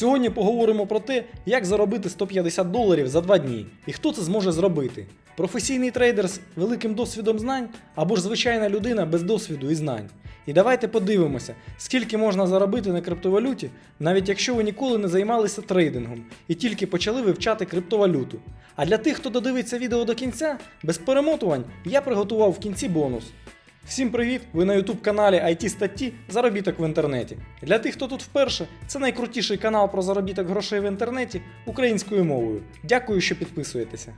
Сьогодні поговоримо про те, як заробити 150 доларів за 2 дні і хто це зможе зробити. Професійний трейдер з великим досвідом знань або ж звичайна людина без досвіду і знань. І давайте подивимося, скільки можна заробити на криптовалюті, навіть якщо ви ніколи не займалися трейдингом і тільки почали вивчати криптовалюту. А для тих, хто додивиться відео до кінця, без перемотувань, я приготував в кінці бонус. Всім привіт! Ви на YouTube каналі IT статті Заробіток в інтернеті. Для тих, хто тут вперше, це найкрутіший канал про заробіток грошей в інтернеті українською мовою. Дякую, що підписуєтеся.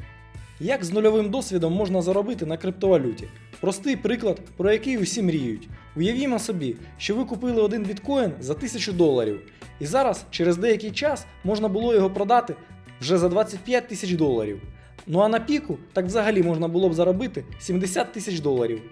Як з нульовим досвідом можна заробити на криптовалюті? Простий приклад, про який усі мріють. Уявімо собі, що ви купили один біткоін за 1000 доларів, і зараз, через деякий час, можна було його продати вже за 25 тисяч доларів. Ну а на піку так взагалі можна було б заробити 70 тисяч доларів.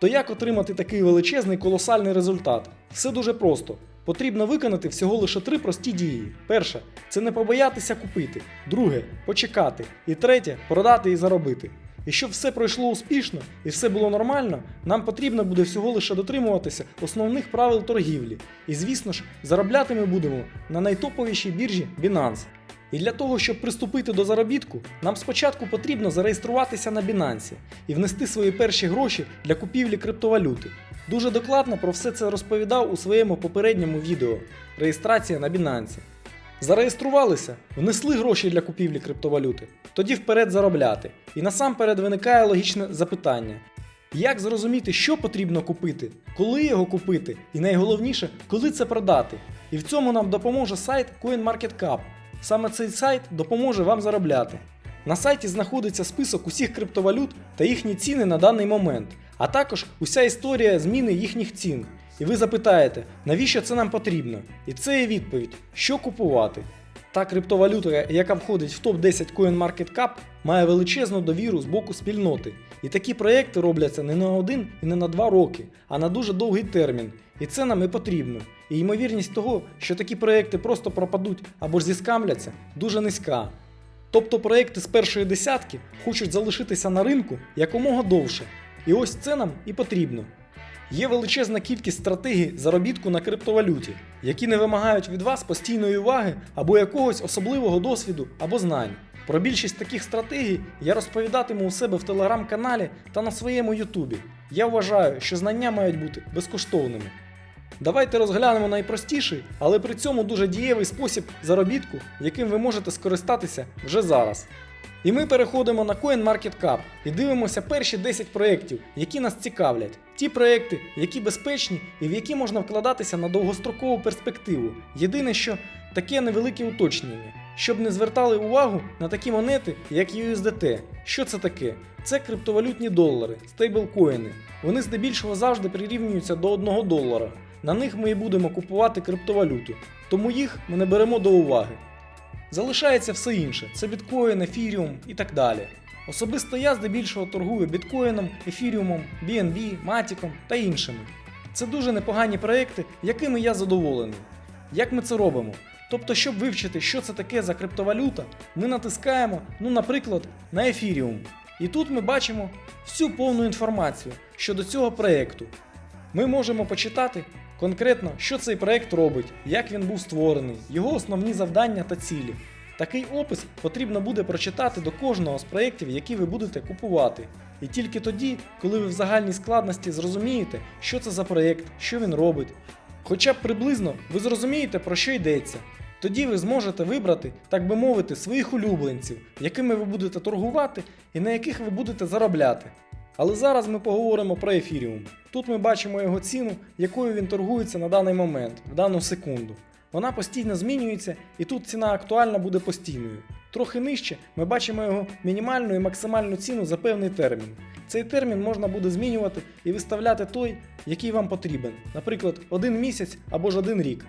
То як отримати такий величезний колосальний результат? Все дуже просто. Потрібно виконати всього лише три прості дії. Перше це не побоятися купити. Друге почекати. І третє продати і заробити. І щоб все пройшло успішно і все було нормально, нам потрібно буде всього лише дотримуватися основних правил торгівлі. І звісно ж, заробляти ми будемо на найтоповішій біржі Binance. І для того, щоб приступити до заробітку, нам спочатку потрібно зареєструватися на Binance і внести свої перші гроші для купівлі криптовалюти. Дуже докладно про все це розповідав у своєму попередньому відео реєстрація на Binance. Зареєструвалися, внесли гроші для купівлі криптовалюти, тоді вперед заробляти. І насамперед виникає логічне запитання: як зрозуміти, що потрібно купити, коли його купити, і найголовніше, коли це продати. І в цьому нам допоможе сайт CoinMarketCap. Саме цей сайт допоможе вам заробляти. На сайті знаходиться список усіх криптовалют та їхні ціни на даний момент, а також уся історія зміни їхніх цін. І ви запитаєте, навіщо це нам потрібно? І це є відповідь, що купувати. Та криптовалюта, яка входить в топ-10 CoinMarketCap, має величезну довіру з боку спільноти. І такі проекти робляться не на один і не на два роки, а на дуже довгий термін. І це нам і потрібно. І ймовірність того, що такі проекти просто пропадуть або ж зіскамляться, дуже низька. Тобто проекти з першої десятки хочуть залишитися на ринку якомога довше. І ось це нам і потрібно. Є величезна кількість стратегій заробітку на криптовалюті, які не вимагають від вас постійної уваги або якогось особливого досвіду або знань. Про більшість таких стратегій я розповідатиму у себе в телеграм-каналі та на своєму Ютубі. Я вважаю, що знання мають бути безкоштовними. Давайте розглянемо найпростіший, але при цьому дуже дієвий спосіб заробітку, яким ви можете скористатися вже зараз. І ми переходимо на CoinMarketCap і дивимося перші 10 проєктів, які нас цікавлять. Ті проєкти, які безпечні і в які можна вкладатися на довгострокову перспективу. Єдине, що таке невелике уточнення, щоб не звертали увагу на такі монети, як USDT. Що це таке? Це криптовалютні долари, стейблкоїни. Вони здебільшого завжди прирівнюються до 1 долара. На них ми і будемо купувати криптовалюту, тому їх ми не беремо до уваги. Залишається все інше: це біткоін, ефіріум і так далі. Особисто я здебільшого торгую біткоїном, ефіріумом, BNB, Матіком та іншими. Це дуже непогані проекти, якими я задоволений. Як ми це робимо? Тобто, щоб вивчити, що це таке за криптовалюта, ми натискаємо, ну, наприклад, на ефіріум. І тут ми бачимо всю повну інформацію щодо цього проєкту. Ми можемо почитати конкретно, що цей проект робить, як він був створений, його основні завдання та цілі. Такий опис потрібно буде прочитати до кожного з проєктів, які ви будете купувати. І тільки тоді, коли ви в загальній складності зрозумієте, що це за проєкт, що він робить, хоча б приблизно ви зрозумієте, про що йдеться. Тоді ви зможете вибрати, так би мовити, своїх улюбленців, якими ви будете торгувати і на яких ви будете заробляти. Але зараз ми поговоримо про ефіріум. Тут ми бачимо його ціну, якою він торгується на даний момент, в дану секунду. Вона постійно змінюється, і тут ціна актуальна буде постійною. Трохи нижче ми бачимо його мінімальну і максимальну ціну за певний термін. Цей термін можна буде змінювати і виставляти той, який вам потрібен, наприклад, один місяць або ж один рік.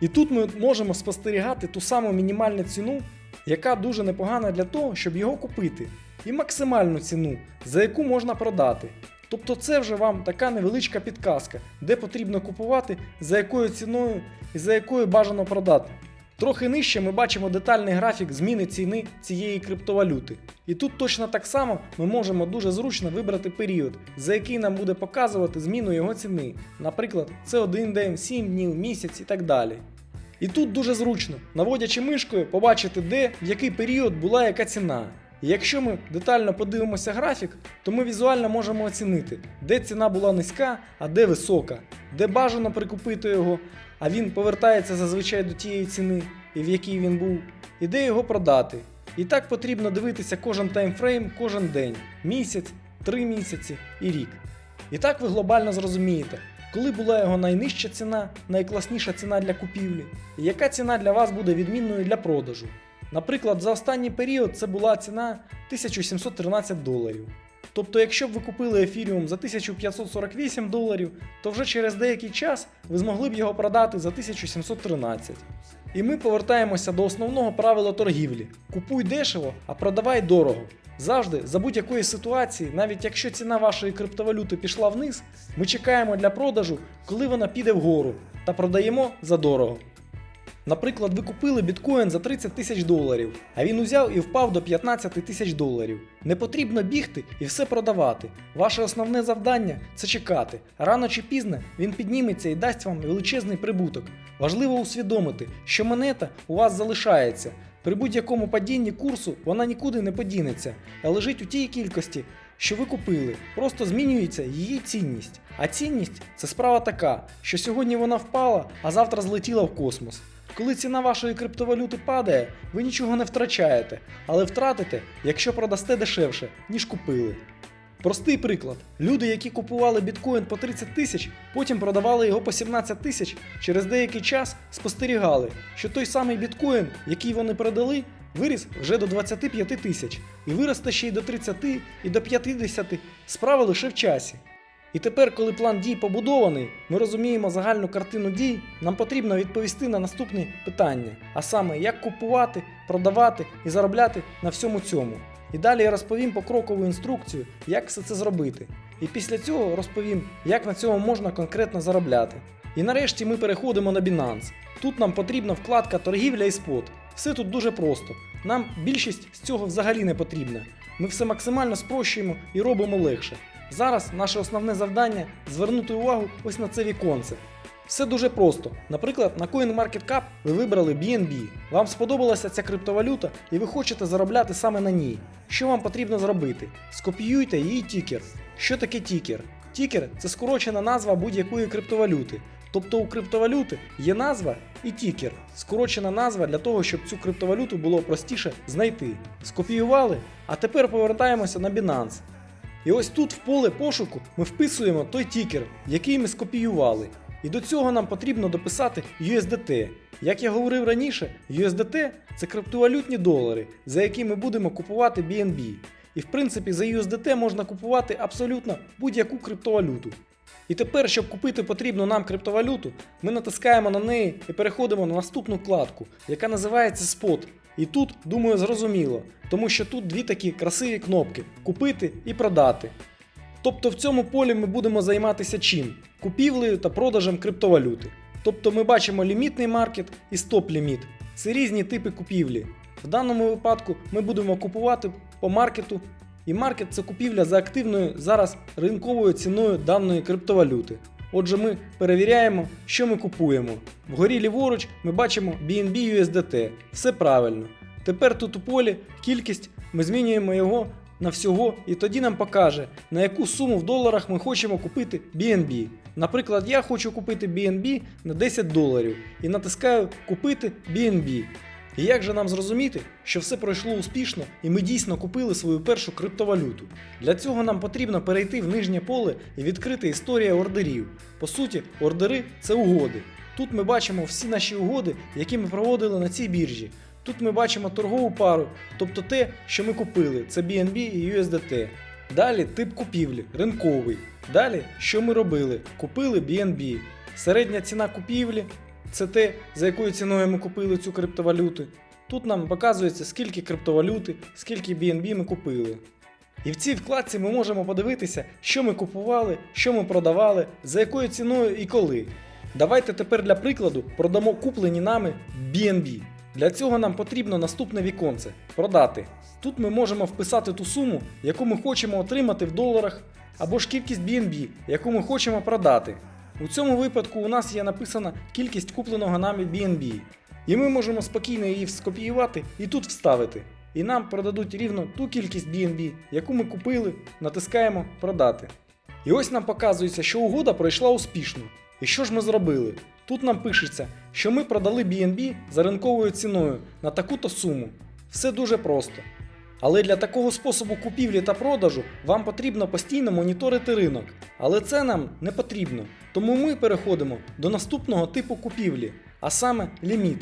І тут ми можемо спостерігати ту саму мінімальну ціну, яка дуже непогана для того, щоб його купити, і максимальну ціну, за яку можна продати. Тобто це вже вам така невеличка підказка, де потрібно купувати, за якою ціною і за якою бажано продати. Трохи нижче ми бачимо детальний графік зміни ціни цієї криптовалюти. І тут точно так само ми можемо дуже зручно вибрати період, за який нам буде показувати зміну його ціни. Наприклад, це один день, 7 днів, місяць і так далі. І тут дуже зручно, наводячи мишкою, побачити, де в який період була яка ціна. І якщо ми детально подивимося графік, то ми візуально можемо оцінити, де ціна була низька, а де висока, де бажано прикупити його, а він повертається зазвичай до тієї ціни, і в якій він був, і де його продати. І так потрібно дивитися кожен таймфрейм кожен день, місяць, три місяці і рік. І так ви глобально зрозумієте, коли була його найнижча ціна, найкласніша ціна для купівлі, і яка ціна для вас буде відмінною для продажу. Наприклад, за останній період це була ціна 1713 доларів. Тобто, якщо б ви купили ефіріум за 1548 доларів, то вже через деякий час ви змогли б його продати за 1713. І ми повертаємося до основного правила торгівлі: купуй дешево, а продавай дорого. Завжди, за будь-якої ситуації, навіть якщо ціна вашої криптовалюти пішла вниз, ми чекаємо для продажу, коли вона піде вгору, та продаємо за дорого. Наприклад, ви купили біткоін за 30 тисяч доларів, а він узяв і впав до 15 тисяч доларів. Не потрібно бігти і все продавати. Ваше основне завдання це чекати. Рано чи пізно він підніметься і дасть вам величезний прибуток. Важливо усвідомити, що монета у вас залишається. При будь-якому падінні курсу вона нікуди не подінеться, а лежить у тій кількості, що ви купили. Просто змінюється її цінність. А цінність це справа така, що сьогодні вона впала, а завтра злетіла в космос. Коли ціна вашої криптовалюти падає, ви нічого не втрачаєте, але втратите, якщо продасте дешевше, ніж купили. Простий приклад: люди, які купували біткоін по 30 тисяч, потім продавали його по 17 тисяч, через деякий час спостерігали, що той самий біткоін, який вони продали, виріс вже до 25 тисяч і виросте ще й до 30 і до 50, справа лише в часі. І тепер, коли план дій побудований, ми розуміємо загальну картину дій, нам потрібно відповісти на наступні питання, а саме як купувати, продавати і заробляти на всьому цьому. І далі я розповім покрокову інструкцію, як все це зробити. І після цього розповім, як на цьому можна конкретно заробляти. І нарешті ми переходимо на Binance. Тут нам потрібна вкладка торгівля і спот. Все тут дуже просто. Нам більшість з цього взагалі не потрібна. Ми все максимально спрощуємо і робимо легше. Зараз наше основне завдання звернути увагу ось на це віконце. Все дуже просто. Наприклад, на CoinMarketCap ви вибрали BNB. Вам сподобалася ця криптовалюта і ви хочете заробляти саме на ній. Що вам потрібно зробити? Скопіюйте її тікер. Що таке тікер? Тікер це скорочена назва будь-якої криптовалюти. Тобто у криптовалюти є назва і тікер, скорочена назва для того, щоб цю криптовалюту було простіше знайти. Скопіювали, а тепер повертаємося на Binance. І ось тут в поле пошуку ми вписуємо той тікер, який ми скопіювали. І до цього нам потрібно дописати USDT. Як я говорив раніше, USDT це криптовалютні долари, за які ми будемо купувати BNB. І в принципі за USDT можна купувати абсолютно будь-яку криптовалюту. І тепер, щоб купити потрібну нам криптовалюту, ми натискаємо на неї і переходимо на наступну вкладку, яка називається Spot. І тут, думаю, зрозуміло, тому що тут дві такі красиві кнопки купити і продати. Тобто в цьому полі ми будемо займатися чим? Купівлею та продажем криптовалюти. Тобто ми бачимо лімітний маркет і стоп-ліміт. Це різні типи купівлі. В даному випадку ми будемо купувати по маркету, і маркет це купівля за активною зараз ринковою ціною даної криптовалюти. Отже, ми перевіряємо, що ми купуємо. Вгорі ліворуч ми бачимо BNB USDT. Все правильно. Тепер тут у полі кількість ми змінюємо його на всього, і тоді нам покаже, на яку суму в доларах ми хочемо купити BNB. Наприклад, я хочу купити BNB на 10 доларів і натискаю Купити BNB. І як же нам зрозуміти, що все пройшло успішно і ми дійсно купили свою першу криптовалюту? Для цього нам потрібно перейти в нижнє поле і відкрити історія ордерів. По суті, ордери це угоди. Тут ми бачимо всі наші угоди, які ми проводили на цій біржі. Тут ми бачимо торгову пару, тобто те, що ми купили, це BNB і USDT. Далі тип купівлі, ринковий. Далі, що ми робили? Купили BNB. Середня ціна купівлі це те, за якою ціною ми купили цю криптовалюту. Тут нам показується, скільки криптовалюти, скільки BNB ми купили. І в цій вкладці ми можемо подивитися, що ми купували, що ми продавали, за якою ціною і коли. Давайте тепер для прикладу продамо куплені нами BNB. Для цього нам потрібно наступне віконце продати. Тут ми можемо вписати ту суму, яку ми хочемо отримати в доларах, або ж кількість BNB, яку ми хочемо продати. У цьому випадку у нас є написана кількість купленого нами BNB. І ми можемо спокійно її скопіювати і тут вставити. І нам продадуть рівно ту кількість BNB, яку ми купили, натискаємо продати. І ось нам показується, що угода пройшла успішно. І що ж ми зробили? Тут нам пишеться, що ми продали BNB за ринковою ціною на таку-то суму. Все дуже просто. Але для такого способу купівлі та продажу вам потрібно постійно моніторити ринок. Але це нам не потрібно. Тому ми переходимо до наступного типу купівлі, а саме ліміт.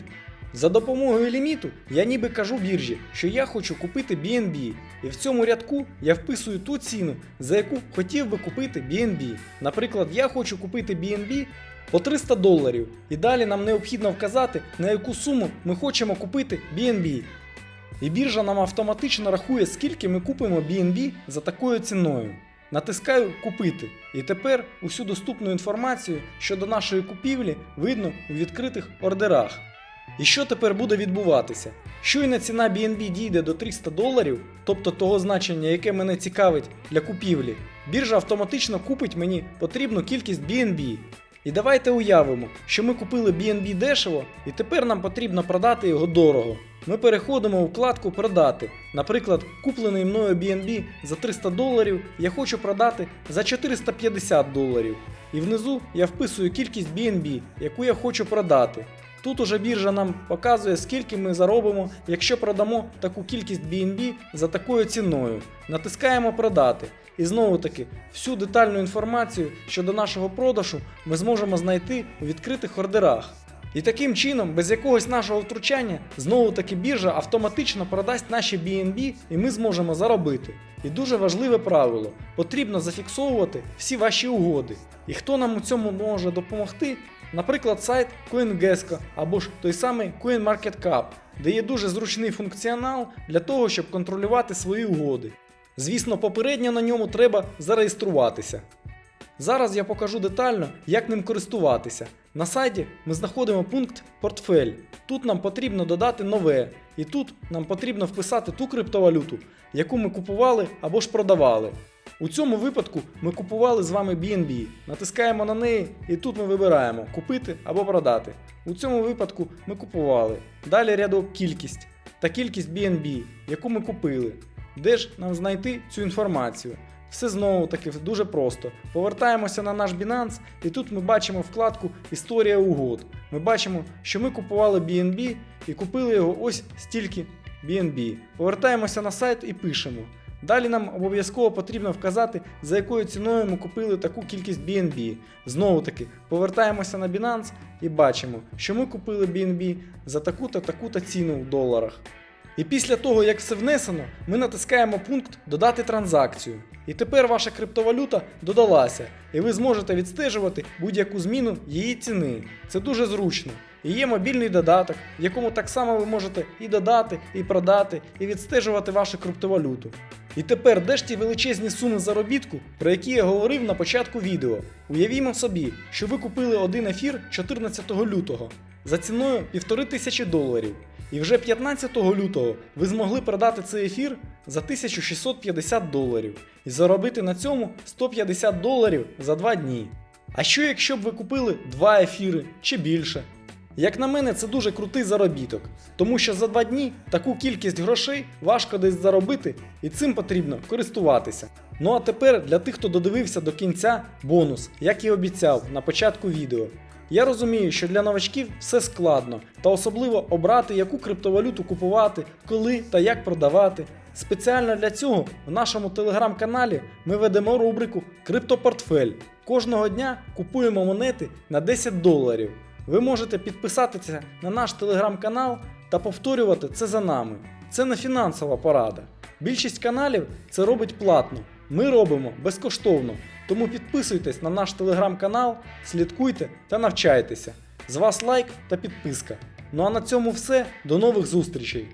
За допомогою ліміту я ніби кажу біржі, що я хочу купити BNB, і в цьому рядку я вписую ту ціну, за яку хотів би купити BNB. Наприклад, я хочу купити BNB по 300 доларів, і далі нам необхідно вказати, на яку суму ми хочемо купити BNB. І біржа нам автоматично рахує, скільки ми купимо BNB за такою ціною. Натискаю Купити. І тепер усю доступну інформацію щодо нашої купівлі видно у відкритих ордерах. І що тепер буде відбуватися? Щойно ціна BNB дійде до 300 доларів, тобто того значення, яке мене цікавить для купівлі, біржа автоматично купить мені потрібну кількість BNB. І давайте уявимо, що ми купили BNB дешево, і тепер нам потрібно продати його дорого. Ми переходимо у вкладку Продати. Наприклад, куплений мною BNB за 300 доларів я хочу продати за 450 доларів. І внизу я вписую кількість BNB, яку я хочу продати. Тут уже біржа нам показує, скільки ми заробимо, якщо продамо таку кількість BNB за такою ціною. Натискаємо продати. І знову таки, всю детальну інформацію щодо нашого продажу ми зможемо знайти у відкритих ордерах. І таким чином, без якогось нашого втручання, знову таки біржа автоматично продасть наші BNB і ми зможемо заробити. І дуже важливе правило: потрібно зафіксовувати всі ваші угоди. І хто нам у цьому може допомогти? Наприклад, сайт CoinGecko або ж той самий CoinMarketCap, де є дуже зручний функціонал для того, щоб контролювати свої угоди. Звісно, попередньо на ньому треба зареєструватися. Зараз я покажу детально, як ним користуватися. На сайті ми знаходимо пункт Портфель. Тут нам потрібно додати нове, і тут нам потрібно вписати ту криптовалюту, яку ми купували або ж продавали. У цьому випадку ми купували з вами BNB. Натискаємо на неї і тут ми вибираємо купити або продати. У цьому випадку ми купували. Далі рядок кількість та кількість BNB, яку ми купили. Де ж нам знайти цю інформацію? Все знову таки дуже просто. Повертаємося на наш Binance, і тут ми бачимо вкладку Історія угод. Ми бачимо, що ми купували BNB і купили його ось стільки BNB. Повертаємося на сайт і пишемо. Далі нам обов'язково потрібно вказати, за якою ціною ми купили таку кількість BNB. Знову таки, повертаємося на Binance і бачимо, що ми купили BNB за таку-то таку-то ціну в доларах. І після того, як все внесено, ми натискаємо пункт Додати транзакцію. І тепер ваша криптовалюта додалася, і ви зможете відстежувати будь-яку зміну її ціни. Це дуже зручно. І є мобільний додаток, в якому так само ви можете і додати, і продати, і відстежувати вашу криптовалюту. І тепер де ж ті величезні суми заробітку, про які я говорив на початку відео. Уявімо собі, що ви купили один ефір 14 лютого за ціною 1500 доларів. І вже 15 лютого ви змогли продати цей ефір за 1650 доларів і заробити на цьому 150 доларів за 2 дні. А що якщо б ви купили 2 ефіри чи більше? Як на мене, це дуже крутий заробіток, тому що за 2 дні таку кількість грошей важко десь заробити, і цим потрібно користуватися. Ну а тепер для тих, хто додивився до кінця, бонус, як і обіцяв на початку відео. Я розумію, що для новачків все складно, та особливо обрати, яку криптовалюту купувати, коли та як продавати. Спеціально для цього в нашому телеграм-каналі ми ведемо рубрику Криптопортфель. Кожного дня купуємо монети на 10 доларів. Ви можете підписатися на наш телеграм-канал та повторювати це за нами. Це не фінансова порада. Більшість каналів це робить платно. Ми робимо безкоштовно. Тому підписуйтесь на наш телеграм-канал, слідкуйте та навчайтеся. З вас лайк та підписка. Ну а на цьому все. До нових зустрічей!